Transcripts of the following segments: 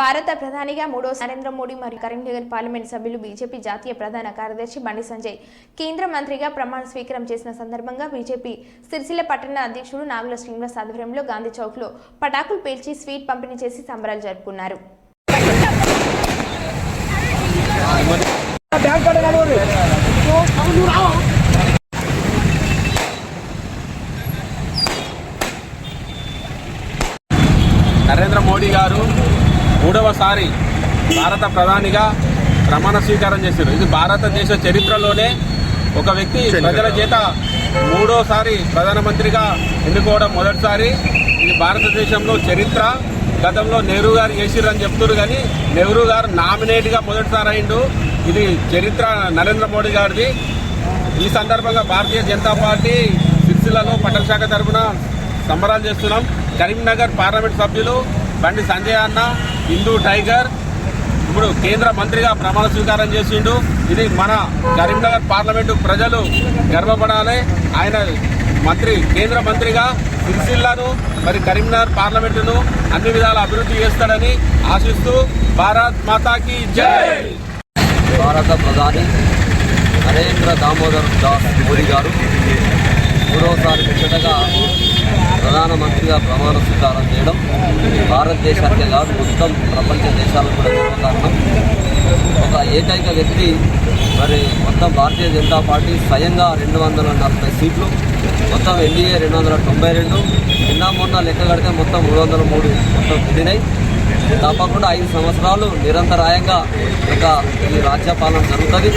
భారత ప్రధానిగా మూడో నరేంద్ర మోడీ మరియు కరీంనగర్ పార్లమెంట్ సభ్యులు బీజేపీ జాతీయ ప్రధాన కార్యదర్శి బండి సంజయ్. కేంద్ర మంత్రిగా ప్రమాణ స్వీకారం చేసిన సందర్భంగా బీజేపీ సిరిసిల్ల పట్టణ అధ్యక్షుడు నాగుల శ్రీనివాస్ ఆధ్వర్యంలో గాంధీ చౌక్లో పటాకులు పేల్చి స్వీట్ పంపిణీ చేసి సంబరాలు జరుపుకున్నారు. నరేంద్ర మోడీ గారు మూడవసారి భారత ప్రధానిగా ప్రమాణ స్వీకారం చేశారు. ఇది భారతదేశ చరిత్రలోనే ఒక వ్యక్తి ప్రజల చేత మూడోసారి ప్రధానమంత్రిగా ఎన్నుకోవడం మొదటిసారి. ఇది భారతదేశంలో చరిత్ర. గతంలో నెహ్రూ గారు చేసిర్రు అని చెప్తున్నారు కానీ నెహ్రూ గారు నామినేట్గా మొదటిసారి అయిండు. ఇది చరిత్ర నరేంద్ర మోడీ గారిది. ఈ సందర్భంగా భారతీయ జనతా పార్టీ సిరిసిల్లలో పట్టణశాఖ తరఫున సంబరాలు చేస్తున్నాం. కరీంనగర్ పార్లమెంట్ సభ్యులు బండి సంజయ్ అన్న హిందూ టైగర్ ఇప్పుడు కేంద్ర మంత్రిగా ప్రమాణ స్వీకారం చేసిండు. ఇది మన కరీంనగర్ పార్లమెంటు ప్రజలు గర్వపడాలి. ఆయన మంత్రి కేంద్ర మంత్రిగా సిరిసిల్లాను మరి కరీంనగర్ పార్లమెంటును అన్ని విధాల అభివృద్ధి చేస్తాడని ఆశిస్తూ భారత్ మాతాకి జై! భారత ప్రధాని నరేంద్ర దామోదర్ దాస్ మోడీ గారు మూడవసారి ముచ్చటగా మంత్రిగా ప్రమాణ స్వీకారం చేయడం భారతదేశానికే కాదు మొత్తం ప్రపంచ దేశాలకు కూడా కారణం ఒక ఏకైక వ్యక్తి మరి మొత్తం భారతీయ జనతా పార్టీ స్వయంగా రెండు వందల నలభై సీట్లు మొత్తం ఎన్డీఏ రెండు వందల తొంభై రెండు నిన్న మొన్న లెక్క కడితే మొత్తం మూడు వందల మూడు మొత్తం పుట్టినాయి తప్పకుండా ఐదు సంవత్సరాలు నిరంతరాయంగా ఇక ఈ రాజ్యపాలన జరుగుతుంది.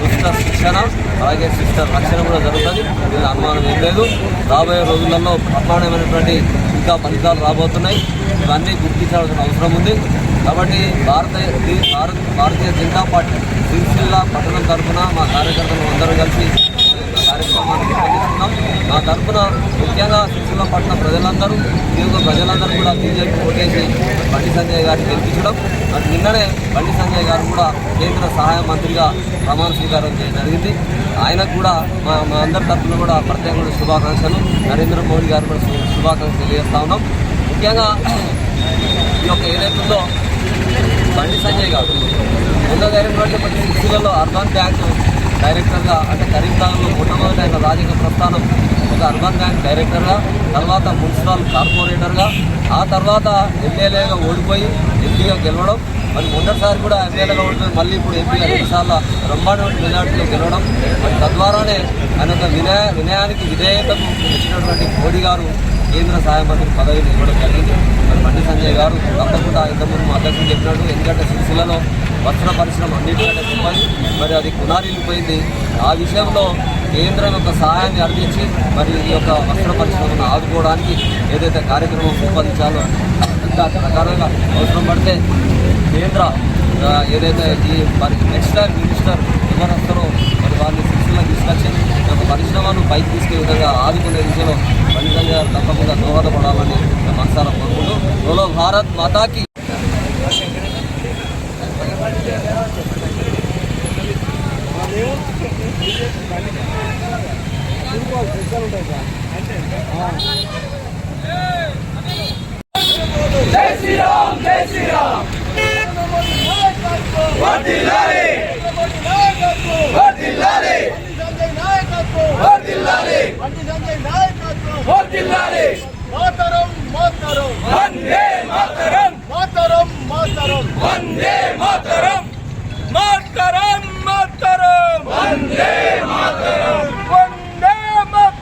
దుష్ట శిక్షణ అలాగే శిష్ట రక్షణ కూడా జరుగుతుంది. వీళ్ళ అనుమానం ఏం లేదు. రాబోయే రోజులలో ప్రమాణమైనటువంటి ఇంకా ఫలితాలు రాబోతున్నాయి. ఇవన్నీ గుర్తించాల్సిన అవసరం ఉంది. కాబట్టి భారత భారతీయ జనతా పార్టీ సిరిసిల్ల పట్టణం తరఫున మా కార్యకర్తలు అందరూ కలిసి కార్యక్రమానికి కార్యక్రమాన్ని నా తరఫున ముఖ్యంగా సిరిసిల్ల పట్టణ ప్రజలందరూ నియోజక ప్రజలందరూ కూడా బీజేపీ ఓటేసి బండి సంజయ్ గారిని గెలిపించడం అది నిన్ననే బండి సంజయ్ గారు కూడా కేంద్ర సహాయ మంత్రిగా ప్రమాణ స్వీకారం చేయడం జరిగింది. ఆయనకు కూడా మా మా అందరి తరఫున కూడా ప్రత్యేకమైన శుభాకాంక్షలు. నరేంద్ర మోడీ గారు కూడా శుభాకాంక్షలు తెలియజేస్తా ఉన్నాం. ముఖ్యంగా ఈ యొక్క ఏదైతుందో బండి సంజయ్ గారు. ఉన్నదైనటువంటి ప్రతి సిరిసిల్లలో అర్బన్ బ్యాంకు డైరెక్టర్గా అంటే కరీంనగర్లో మొట్టమొదటి ఆయన రాజకీయ ప్రస్థానం ఒక అర్బన్ బ్యాంక్ డైరెక్టర్గా తర్వాత మున్సిపల్ కార్పొరేటర్గా ఆ తర్వాత ఎమ్మెల్యేగా ఓడిపోయి ఎంపీగా గెలవడం మరి మొదటిసారి కూడా ఎమ్మెల్యేగా ఓడిపోయి మళ్ళీ ఇప్పుడు ఎంపీగా రెండుసార్లు బ్రహ్మాండమైన మెజార్టీలో గెలవడం మరి తద్వారానే ఆయన ఒక వినయ వినయానికి విధేయతకు ఇచ్చినటువంటి మోడీ గారు కేంద్ర సహాయ మంత్రి పదవిని ఇవ్వడం జరిగింది. మరి బండి సంజయ్ గారు తప్పకుండా ఇంతకుముందు మా అధ్యక్షుడు చెప్పినట్టు ఎందుకంటే సిరిసిల్లలో వస్త్ర పరిశ్రమ అన్నిటికంటే గొప్పది మరి అది కునారిల్లిపోయింది ఆ విషయంలో కేంద్రం యొక్క సహాయాన్ని అర్థించి మరి ఈ యొక్క వస్త్ర పరిశ్రమను ఆదుకోవడానికి ఏదైతే కార్యక్రమం రూపొందించాలో దాని ప్రకారంగా అవసరం పడితే కేంద్ర ఏదైతే ఈ మరి టెక్స్టైల్ మినిస్టర్ ఎవరు మరి వారిని శిక్షణ తీసుకొచ్చి ఒక యొక్క పరిశ్రమను పైకి తీసుకునే విధంగా ఆదుకునే దిశలో ఖచ్చితంగా తప్పకుండా దోహదపడాలని మనసారా కోరుకుంటూ. భారత్ మాతాకి. మాతరం మాతరం. వందే మాతరం.